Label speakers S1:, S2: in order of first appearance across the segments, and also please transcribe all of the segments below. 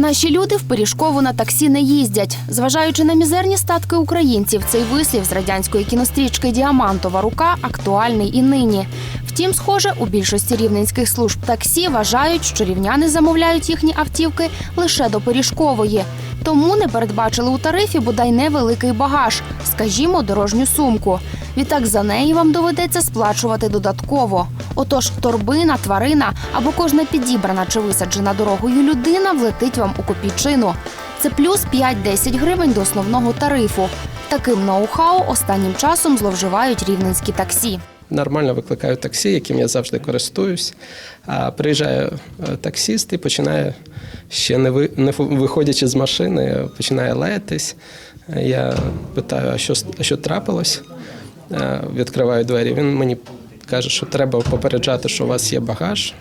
S1: Наші люди в Пиріжкову на таксі не їздять. Зважаючи на мізерні статки українців, цей вислів з радянської кінострічки Діамантова рука актуальний і нині. Втім, схоже, у більшості рівненських служб таксі вважають, що рівняни замовляють їхні автівки лише до Пиріжкової. Тому не передбачили у тарифі бодай невеликий багаж, скажімо, дорожню сумку. Відтак за неї вам доведеться сплачувати додатково. Отож, торбина, тварина або кожна підібрана чи висаджена дорогою людина влетить вам у копійчину. Це плюс 5-10 гривень до основного тарифу. Таким ноу-хау останнім часом зловживають рівненські таксі.
S2: Нормально викликаю таксі, яким я завжди користуюсь. Приїжджає е, таксіст і починає, ще не, ви, не виходячи з машини, починає лаятись. Е, Я питаю, а що, а що трапилось? Е, Відкриваю двері. Він мені каже, що треба попереджати, що у вас є багаж.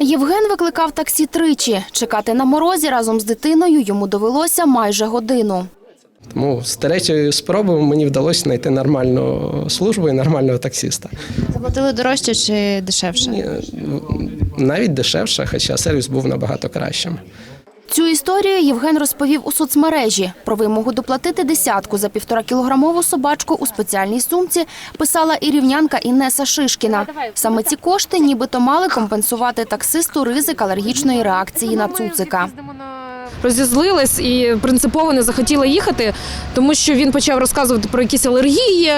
S1: Євген викликав таксі тричі. Чекати на морозі разом з дитиною йому довелося майже годину.
S2: Тому з третьої спроби мені вдалося знайти нормальну службу і нормального таксіста.
S3: Заплатили дорожче чи дешевше?
S2: Ні, Навіть дешевше, хоча сервіс був набагато кращим.
S1: Цю історію Євген розповів у соцмережі. Про вимогу доплатити десятку за півторакілограмову собачку у спеціальній сумці писала і рівнянка Інеса Шишкіна. Саме ці кошти нібито мали компенсувати таксисту ризик алергічної реакції на цуцика.
S4: розізлилась і принципово не захотіла їхати, тому що він почав розказувати про якісь алергії,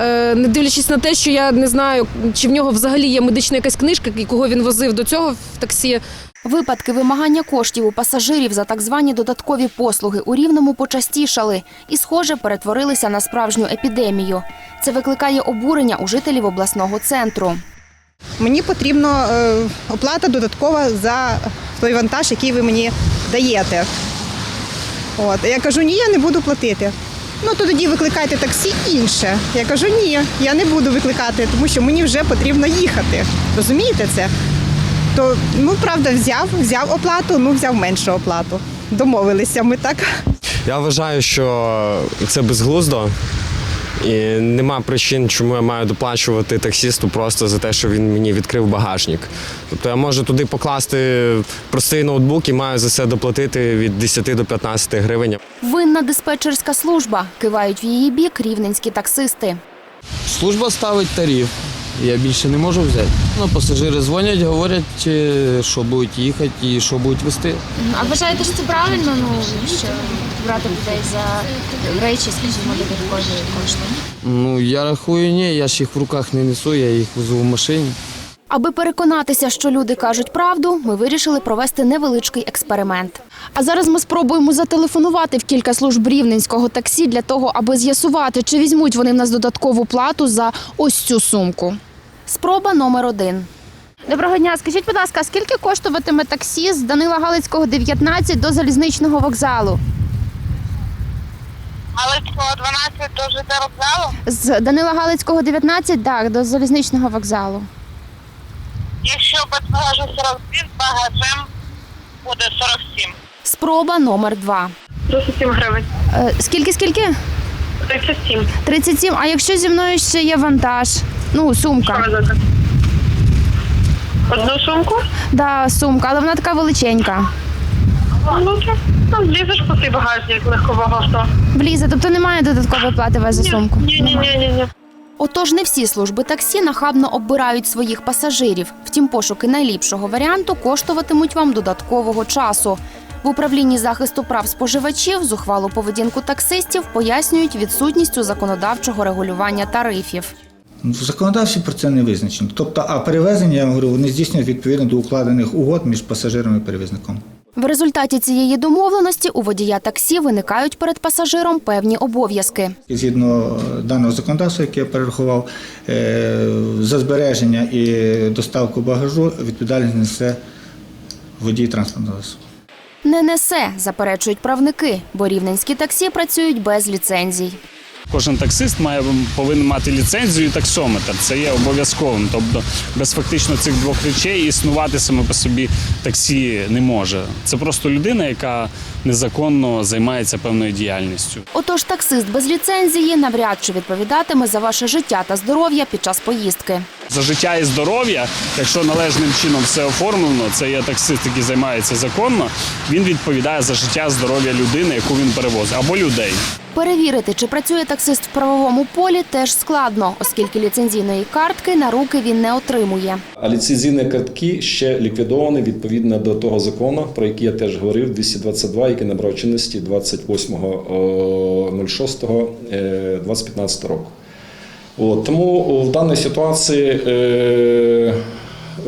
S4: е, не дивлячись на те, що я не знаю, чи в нього взагалі є медична якась книжка, і кого він возив до цього в таксі.
S1: Випадки вимагання коштів у пасажирів за так звані додаткові послуги у рівному почастішали і, схоже, перетворилися на справжню епідемію. Це викликає обурення у жителів обласного центру.
S5: Мені потрібна е, оплата додаткова за той вантаж, який ви мені даєте. От. Я кажу, ні, я не буду платити. Ну то тоді викликайте таксі інше. Я кажу, ні, я не буду викликати, тому що мені вже потрібно їхати. Розумієте це? То ну правда взяв, взяв оплату, ну взяв меншу оплату. Домовилися ми так.
S6: Я вважаю, що це безглуздо. І нема причин, чому я маю доплачувати таксісту просто за те, що він мені відкрив багажник. Тобто я можу туди покласти простий ноутбук і маю за це доплатити від 10 до 15 гривень.
S1: Винна диспетчерська служба. Кивають в її бік рівненські таксисти.
S7: Служба ставить тариф. Я більше не можу взяти. Ну, пасажири дзвонять, говорять, е, що будуть їхати і що будуть вести.
S3: А вважаєте, що це правильно? Ну що брати людей за речі, скажімо, додаткові кошти?
S7: Ну, я рахую, ні, я ж їх в руках не несу, я їх везу в машині.
S1: Аби переконатися, що люди кажуть правду, ми вирішили провести невеличкий експеримент.
S4: А зараз ми спробуємо зателефонувати в кілька служб рівненського таксі для того, аби з'ясувати, чи візьмуть вони в нас додаткову плату за ось цю сумку.
S1: Спроба номер один.
S3: Доброго дня. Скажіть, будь ласка, скільки коштуватиме таксі з Данила Галицького 19 до залізничного вокзалу?
S8: Галицького 12 до ЖД вокзалу.
S3: З Данила Галицького 19, так, до залізничного вокзалу.
S8: Якщо без багажу 47, з багажем буде 47.
S1: Спроба номер два.
S8: 37 гривень.
S3: Е, скільки, скільки?
S8: 37.
S3: 37. А якщо зі мною ще є вантаж? Ну, сумка.
S8: везете? Одну сумку?
S3: Да, сумка, але вона така величенька.
S8: Ну, це ну, злізеш по цей багажник легкового авто.
S3: Влізе, тобто немає додаткової плати у вас за сумку.
S8: Ні, ні, ні, ні, ні.
S1: Отож, не всі служби таксі нахабно оббирають своїх пасажирів. Втім, пошуки найліпшого варіанту коштуватимуть вам додаткового часу. В управлінні захисту прав споживачів зухвалу поведінку таксистів пояснюють відсутністю законодавчого регулювання тарифів.
S9: В законодавстві про це не визначено. Тобто, а перевезення, я говорю, вони здійснюють відповідно до укладених угод між пасажиром і перевізником.
S1: В результаті цієї домовленості у водія таксі виникають перед пасажиром певні обов'язки.
S9: Згідно даного законодавства, яке я перерахував, е, за збереження і доставку багажу відповідальність несе водій транспортного засобу.
S1: Не несе, заперечують правники, бо рівненські таксі працюють без ліцензій.
S10: Кожен таксист має повинен мати ліцензію і таксометр. Це є обов'язковим. Тобто без фактично цих двох речей існувати саме по собі таксі не може. Це просто людина, яка незаконно займається певною діяльністю.
S1: Отож, таксист без ліцензії навряд чи відповідатиме за ваше життя та здоров'я під час поїздки.
S10: За життя і здоров'я, якщо належним чином все оформлено, це є таксист, який займається законно. Він відповідає за життя, здоров'я людини, яку він перевозить, або людей.
S1: Перевірити, чи працює таксист в правовому полі, теж складно, оскільки ліцензійної картки на руки він не отримує.
S11: А ліцензійні картки ще ліквідовані відповідно до того закону, про який я теж говорив, 222, який набрав чинності 28.06.2015 року. От, тому в даній ситуації е,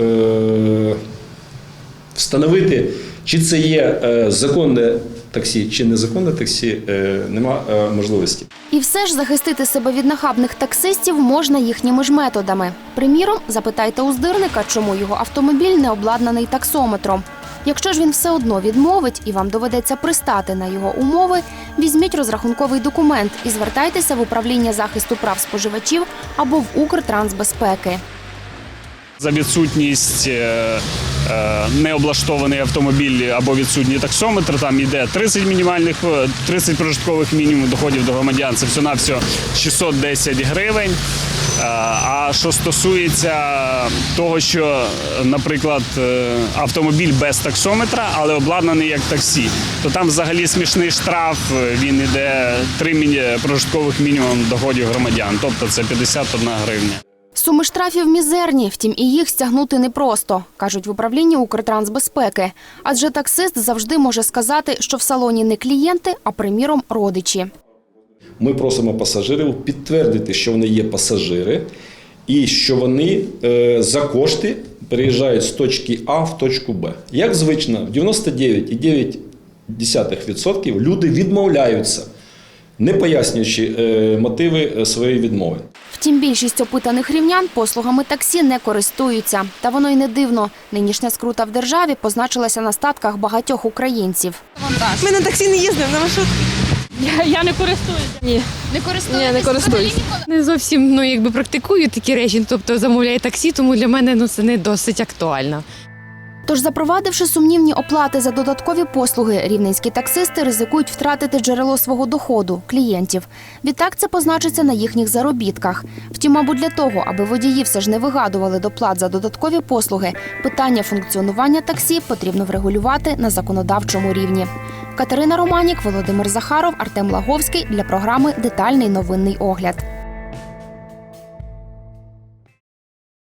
S11: е, встановити, чи це є е, законне таксі, чи незаконне таксі, е, нема е, можливості.
S1: І все ж захистити себе від нахабних таксистів можна їхніми ж методами. Приміром, запитайте у здирника, чому його автомобіль не обладнаний таксометром. Якщо ж він все одно відмовить і вам доведеться пристати на його умови, візьміть розрахунковий документ і звертайтеся в управління захисту прав споживачів або в Укртрансбезпеки.
S10: За відсутність е, е, необлаштований автомобіль або відсутній таксометр, там йде 30 мінімальних, е, 30 прожиткових мінімум доходів до громадян. Це все на все 610 гривень. А що стосується того, що, наприклад, е, автомобіль без таксометра, але обладнаний як таксі, то там взагалі смішний штраф. Він іде 3 прожиткових мінімум доходів громадян, тобто це 51 гривня.
S1: Суми штрафів мізерні, втім і їх стягнути непросто, кажуть в управлінні Укртрансбезпеки. Адже таксист завжди може сказати, що в салоні не клієнти, а приміром родичі.
S11: Ми просимо пасажирів підтвердити, що вони є пасажири, і що вони е, за кошти переїжджають з точки А в точку Б. Як звично, в 99,9% люди відмовляються, не пояснюючи е, мотиви е, своєї відмови.
S1: Втім, більшість опитаних рівнян послугами таксі не користуються. Та воно й не дивно. Нинішня скрута в державі позначилася на статках багатьох українців.
S4: Ми на таксі не їздимо, на маршрут.
S12: Я, я не користуюся.
S4: Ні,
S3: Не користуюся?
S4: ні, не користуюсь. Не зовсім ну, якби практикую такі речі, тобто замовляю таксі, тому для мене ну, це не досить актуально.
S1: Тож, запровадивши сумнівні оплати за додаткові послуги, рівненські таксисти ризикують втратити джерело свого доходу клієнтів. Відтак це позначиться на їхніх заробітках. Втім, мабуть, для того, аби водії все ж не вигадували доплат за додаткові послуги, питання функціонування таксі потрібно врегулювати на законодавчому рівні. Катерина Романік, Володимир Захаров, Артем Лаговський для програми Детальний новинний огляд.